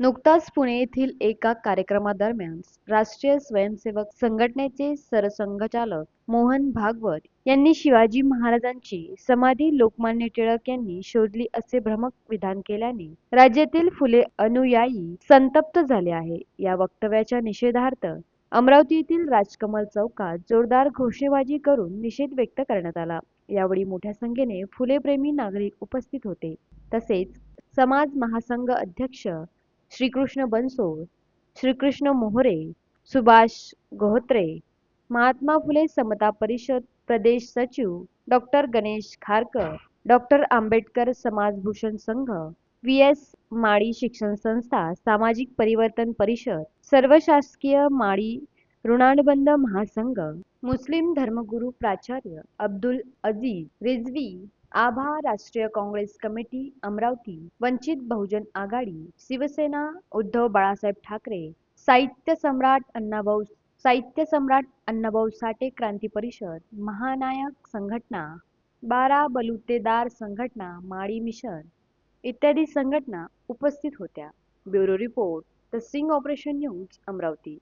नुकताच पुणे येथील एका कार्यक्रमादरम्यान राष्ट्रीय स्वयंसेवक संघटनेचे सरसंघचालक मोहन भागवत यांनी शिवाजी महाराजांची समाधी लोकमान्य टिळक यांनी शोधली असे भ्रमक विधान केल्याने राज्यातील फुले अनुयायी संतप्त झाले आहे. या वक्तव्याच्या निषेधार्थ अमरावती येथील राजकमल चौकात जोरदार घोषणेबाजी करून निषेध व्यक्त करण्यात आला. यावेळी मोठ्या संख्येने फुलेप्रेमी नागरिक उपस्थित होते. तसेच समाज महासंघ अध्यक्ष श्रीकृष्ण बनसोड श्रीकृष्ण मोहरे सुभाष गोहत्रे महात्मा फुले समता परिषद प्रदेश सचिव डॉक्टर गणेश खारकर डॉक्टर आंबेडकर समाजभूषण संघ व्ही एस माळी शिक्षण संस्था सामाजिक परिवर्तन परिषद सर्व शासकीय माळी ऋणानुबंध महासंघ मुस्लिम धर्मगुरू प्राचार्य अब्दुल अजीज रिझवी आभा राष्ट्रीय काँग्रेस कमिटी अमरावती वंचित बहुजन आघाडी शिवसेना उद्धव बाळासाहेब ठाकरे साहित्य सम्राट अण्णाभाऊ साहित्य सम्राट अण्णाभाऊ साठे क्रांती परिषद महानायक संघटना बारा बलुतेदार संघटना माळी मिशन इत्यादी संघटना उपस्थित होत्या. Bureau report the sting operation news Amravati.